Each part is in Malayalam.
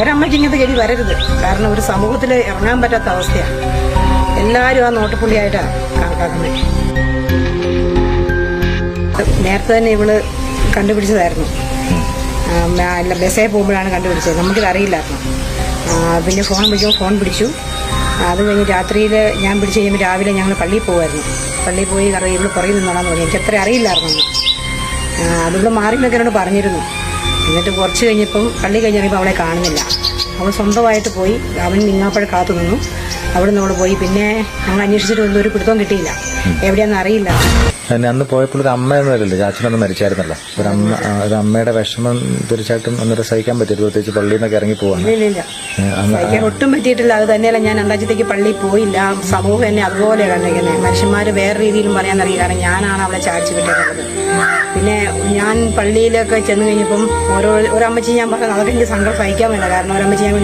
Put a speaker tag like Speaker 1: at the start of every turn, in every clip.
Speaker 1: ഒരമ്മയ്ക്ക് ഇങ്ങനത്തെ ഗതി വരരുത്. കാരണം ഒരു സമൂഹത്തിൽ ഇറങ്ങാൻ പറ്റാത്ത അവസ്ഥയാണ്. എല്ലാവരും ആ നോട്ടപ്പുള്ളിയായിട്ടാണ് കണക്കാക്കുന്നത്. നേരത്തെ തന്നെ ഇവൾ കണ്ടുപിടിച്ചതായിരുന്നു. അല്ല ബസ്സേ പോകുമ്പോഴാണ് കണ്ടുപിടിച്ചത്. നമുക്കിത് അറിയില്ലായിരുന്നു. പിന്നെ ഫോൺ വിളിക്കുമ്പോൾ ഫോൺ പിടിച്ചു. അത് കഴിഞ്ഞ് രാത്രിയിൽ ഞാൻ പിടിച്ച് കഴിയുമ്പോൾ രാവിലെ ഞങ്ങൾ പള്ളിയിൽ പോകുമായിരുന്നു പള്ളിയിൽ പോയി ഇവൾ പുറകിൽ നിന്നോളാന്ന് പറഞ്ഞു. എനിക്ക് അത്ര അറിയില്ലായിരുന്നു അതുകൊണ്ട് മാറി എന്നൊക്കെ എന്നോട് പറഞ്ഞിരുന്നു. എന്നിട്ട് കുറച്ച് കഴിഞ്ഞപ്പം പള്ളി കഴിഞ്ഞപ്പോൾ അവളെ കാണുന്നില്ല. അവൾ സ്വന്തമായിട്ട് പോയി അവൻ നിങ്ങാപ്പഴ കാത്തു നിന്നു അവിടെ നിന്ന് പോയി. പിന്നെ ഞങ്ങൾ അന്വേഷിച്ചിട്ട് ഒന്നും ഒരു പിടുത്തവും കിട്ടിയില്ല. എവിടെയാണെന്ന് അറിയില്ല.
Speaker 2: പിന്നെ അന്ന് പോയപ്പോൾ ഒരു അമ്മ എന്നല്ലേ ചാച്ചനൊന്ന് മരിച്ചായിരുന്നല്ലോ. ഒരു അമ്മ ഒരു അമ്മയുടെ വിഷമം തീർച്ചയായിട്ടും ഒന്നൊരു സഹിക്കാൻ പറ്റില്ല പ്രത്യേകിച്ച് പള്ളിയിൽ നിന്നൊക്കെ ഇറങ്ങി പോവാണ്.
Speaker 1: ഇല്ല ഇല്ല സഹിക്കാൻ ഒട്ടും പറ്റിയിട്ടില്ല. അത് തന്നെയല്ല ഞാൻ രണ്ടാഴ്ചത്തേക്ക് പള്ളിയിൽ പോയില്ല. സമൂഹം എന്നെ അതുപോലെ കണ്ടിരിക്കുന്നത് മനുഷ്യന്മാർ വേറെ രീതിയിലും പറയാൻ അറിയില്ല കാരണം ഞാനാണ് അവളെ ചാടിച്ചു കിട്ടിയത് പിന്നെ ഞാൻ പള്ളിയിലൊക്കെ ചെന്ന് കഴിഞ്ഞപ്പം ഓരോ ഒരമ്മച്ചി ഞാൻ പറഞ്ഞു അതൊക്കെ എനിക്ക് സങ്കടം സഹിക്കാൻ വേണ്ട കാരണം ഒരമ്മച്ചി ഞാൻ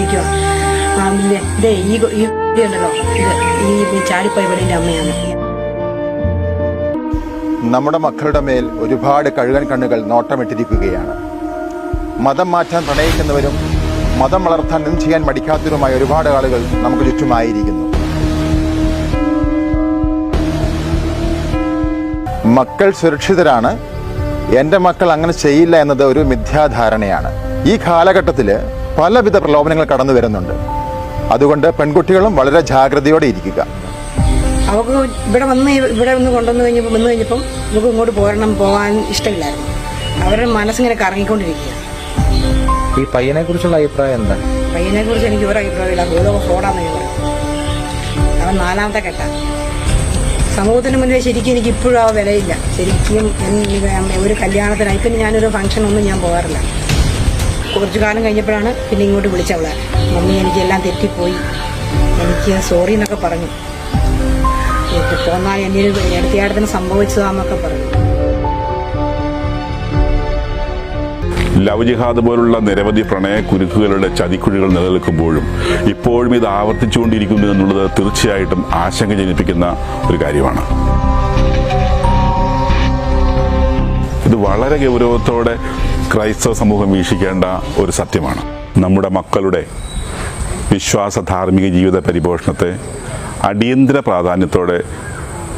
Speaker 3: നമ്മുടെ മക്കളുടെ മേൽ ഒരുപാട് കഴുകൻ കണ്ണുകൾ നോട്ടമിട്ടിരിക്കുകയാണ്. മതം മാറ്റാൻ പ്രണയിക്കുന്നവരും മതം വളർത്താൻ എന്ത് ചെയ്യാൻ മടിക്കാത്തവരുമായ ഒരുപാട് ആളുകൾ നമുക്ക് ചുറ്റുമായിരിക്കുന്നു. മക്കൾ സുരക്ഷിതരാണ്. എന്റെ മക്കൾ അങ്ങനെ ചെയ്യില്ല എന്നത് ഒരു മിഥ്യാധാരണയാണ്. ഈ കാലഘട്ടത്തിൽ പലവിധ പ്രലോഭനങ്ങൾ കടന്നു വരുന്നുണ്ട് അതുകൊണ്ട് പെൺകുട്ടികളും വളരെ ജാഗ്രതയോടെ ഇരിക്കുക.
Speaker 1: അവൾക്ക് ഇവിടെ വന്ന് ഇവിടെ ഒന്ന് കൊണ്ടുവന്ന് കഴിഞ്ഞപ്പോൾ വന്നു കഴിഞ്ഞപ്പം നമുക്ക് ഇങ്ങോട്ട് പോരണം പോകാൻ ഇഷ്ടമില്ലായിരുന്നു. അവരുടെ മനസ്സിങ്ങനെ കറങ്ങിക്കൊണ്ടിരിക്കുക.
Speaker 2: ഈ പയ്യനെ കുറിച്ചുള്ള അഭിപ്രായം എന്താ?
Speaker 1: പയ്യനെ കുറിച്ച് എനിക്ക് ഒരു അഭിപ്രായമില്ല. ഭൂലോക ഫോടാന്ന് ഞാൻ അവൻ നാലാമത്തെ കെട്ട. സമൂഹത്തിന് മുന്നിൽ ശരിക്കും എനിക്ക് ഇപ്പോഴും ആ വിലയില്ല. ശരിക്കും ഒരു കല്യാണത്തിനായി. പിന്നെ ഞാനൊരു ഫംഗ്ഷനൊന്നും ഞാൻ പോകാറില്ല. കുറച്ചു കാലം കഴിഞ്ഞപ്പോഴാണ് പിന്നെ ഇങ്ങോട്ട് വിളിച്ചവളെ മമ്മി എനിക്ക് എല്ലാം തെറ്റിപ്പോയി. എനിക്ക് സോറി എന്നൊക്കെ പറഞ്ഞു. പോന്നാൽ എന്റെ ഒരു എടുത്തിയാടത്തിന് സംഭവിച്ചതാന്നൊക്കെ പറഞ്ഞു.
Speaker 4: ലവ് ജിഹാദ് പോലുള്ള നിരവധി പ്രണയ കുരുക്കുകളുടെ ചതിക്കുഴികൾ നിലനിൽക്കുമ്പോഴും ഇപ്പോഴും ഇത് ആവർത്തിച്ചുകൊണ്ടിരിക്കുന്നു എന്നുള്ളത് തീർച്ചയായിട്ടും ആശങ്ക ജനിപ്പിക്കുന്ന ഒരു കാര്യമാണ്. ഇത് വളരെ ഗൗരവത്തോടെ ക്രൈസ്തവ സമൂഹം വീക്ഷിക്കേണ്ട ഒരു സത്യമാണ്. നമ്മുടെ മക്കളുടെ വിശ്വാസ ധാർമ്മിക ജീവിത പരിപോഷണത്തെ അടിയന്തര പ്രാധാന്യത്തോടെ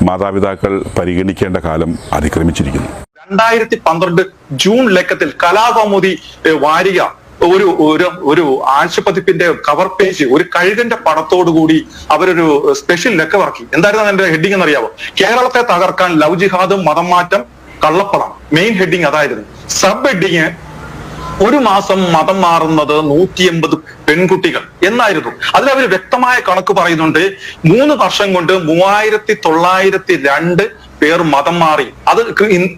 Speaker 4: മാതാപിതാക്കൾ പരിഗണിക്കേണ്ട കാലം അതിക്രമിച്ചിരിക്കുന്നു.
Speaker 5: രണ്ടായിരത്തി പന്ത്രണ്ട് ജൂൺ ലക്കത്തിൽ കലാകൗമുദി വാരിക ഒരു ഒരു ഒരു ആഴ്ചപ്പതിപ്പിന്റെ കവർ പേജ് ഒരു കഴുകന്റെ പടത്തോടു കൂടി അവരൊരു സ്പെഷ്യൽ ലക്കമിറക്കി. എന്തായിരുന്നു അതിന്റെ ഹെഡിങ് എന്നറിയാവോ? കേരളത്തെ തകർക്കാൻ ലവ് ജിഹാദും മതം മാറ്റം കള്ളപ്പണം. മെയിൻ ഹെഡിങ് അതായിരുന്നു. സബ് ഹെഡിങ് ഒരു മാസം മതം മാറുന്നത് നൂറ്റി എൺപത് പെൺകുട്ടികൾ എന്നായിരുന്നു. അതിൽ അവർ വ്യക്തമായ കണക്ക് പറയുന്നുണ്ട്. മൂന്ന് വർഷം കൊണ്ട് മൂവായിരത്തി തൊള്ളായിരത്തി രണ്ട് പേർ മതം മാറി. അത്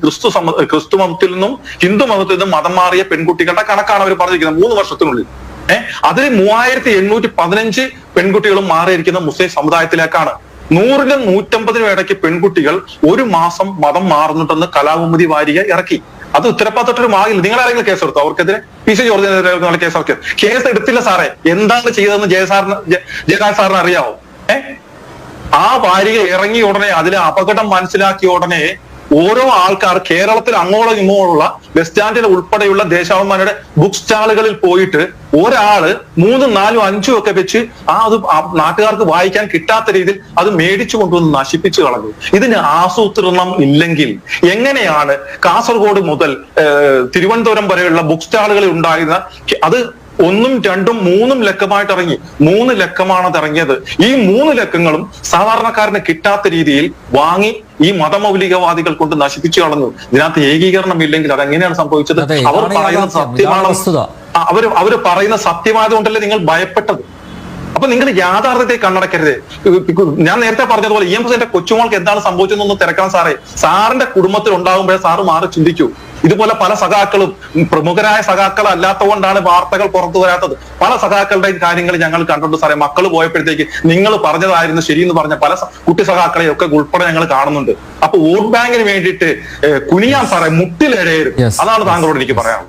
Speaker 5: ക്രിസ്തു സമ ക്രിസ്തു മതത്തിൽ നിന്നും ഹിന്ദു മതത്തിൽ നിന്നും മതം മാറിയ പെൺകുട്ടികളുടെ കണക്കാണ് അവർ പറഞ്ഞിരിക്കുന്നത് മൂന്ന് വർഷത്തിനുള്ളിൽ. ഏഹ് അതിൽ മൂവായിരത്തി എണ്ണൂറ്റി പതിനഞ്ച് പെൺകുട്ടികളും മാറിയിരിക്കുന്ന മുസ്ലിം സമുദായത്തിലേക്കാണ്. നൂറിനും നൂറ്റമ്പതിനും ഇടയ്ക്ക് പെൺകുട്ടികൾ ഒരു മാസം മതം മാറുന്നുണ്ടെന്ന് കലാകുമുദി വാരിക ഇറക്കി. അത് ഉത്തരപ്പാത്തൊരു മാകില്ല നിങ്ങൾ ആരെങ്കിലും കേസ് എടുത്തോ? അവർക്കെതിരെ പി സി ജോർജിനെതിരെ കേസ് ഇറക്കി കേസ് എടുത്തില്ല സാറേ. എന്താണ് ചെയ്തതെന്ന് ജയസാറിന് ജയ- ജയരാജ് സാറിന് അറിയാവോ? ഏഹ് ആ വാരിക ഇറങ്ങിയ ഉടനെ അതിലെ അപകടം മനസ്സിലാക്കിയ ഉടനെ ഓരോ ആൾക്കാർ കേരളത്തിൽ അങ്ങോളം ഇങ്ങോളമുള്ള ബസ് സ്റ്റാൻഡിൽ ഉൾപ്പെടെയുള്ള ദേശാഭിമാനിയുടെ ബുക്ക് സ്റ്റാളുകളിൽ പോയിട്ട് ഒരാൾ മൂന്നും നാലും അഞ്ചും ഒക്കെ വെച്ച് ആ അത് നാട്ടുകാർക്ക് വായിക്കാൻ കിട്ടാത്ത രീതിയിൽ അത് മേടിച്ചു കൊണ്ടുവന്ന് നശിപ്പിച്ചു കളഞ്ഞു. ഇതിന് ആസൂത്രണം ഇല്ലെങ്കിൽ എങ്ങനെയാണ് കാസർഗോഡ് മുതൽ തിരുവനന്തപുരം വരെയുള്ള ബുക്ക് സ്റ്റാളുകളിൽ ഉണ്ടായിരുന്ന അത് ഒന്നും രണ്ടും മൂന്നും ലക്കമായിട്ട് ഇറങ്ങി. മൂന്ന് ലക്കമാണ് അത് ഇറങ്ങിയത്. ഈ മൂന്ന് ലക്കങ്ങളും സാധാരണക്കാരന് കിട്ടാത്ത രീതിയിൽ വാങ്ങി ഈ മതമൗലികവാദികൾ കൊണ്ട് നശിപ്പിച്ചു കളഞ്ഞു. ഇതിനകത്ത് ഏകീകരണം ഇല്ലെങ്കിൽ അത് എങ്ങനെയാണ്
Speaker 6: സംഭവിച്ചത്
Speaker 5: അവർ പറയുന്ന സത്യമാണ്. അവർ അവർ പറയുന്ന സത്യമായതുകൊണ്ടല്ലേ നിങ്ങൾ ഭയപ്പെട്ടത്? അപ്പൊ നിങ്ങൾ യാഥാർത്ഥ്യത്തെ കണ്ണടക്കരുത് ഞാൻ നേരത്തെ പറഞ്ഞതുപോലെ ഇ എം എസിന്റെ കൊച്ചുമോൾക്ക് എന്താണ് സംഭവിച്ചതെന്നൊന്ന് തിരക്കണം സാറേ. സാറിന്റെ കുടുംബത്തിൽ ഉണ്ടാകുമ്പോഴേ സാറ് മാറി ചിന്തിക്കൂ. ഇതുപോലെ പല സഖാക്കളും പ്രമുഖരായ സഖാക്കൾ അല്ലാത്തതുകൊണ്ടാണ് വാർത്തകൾ പുറത്തു വരാത്തത്. പല സഖാക്കളുടെയും കാര്യങ്ങൾ ഞങ്ങൾ കണ്ടിട്ടുണ്ട് സാറേ. മക്കൾ പോയപ്പോഴത്തേക്ക് നിങ്ങൾ പറഞ്ഞതായിരുന്നു ശരിയെന്ന് പറഞ്ഞ പല കുട്ടി സഖാക്കളെയും ഒക്കെ ഉൾപ്പെടെ ഞങ്ങൾ കാണുന്നുണ്ട്. അപ്പൊ വോട്ട് ബാങ്കിന് വേണ്ടിയിട്ട് കുനിയാൻ സാറേ മുട്ടിലിഴയരുത്
Speaker 6: Yes.
Speaker 5: അതാണ് താങ്കളോട് എനിക്ക് പറയാനുള്ളത്.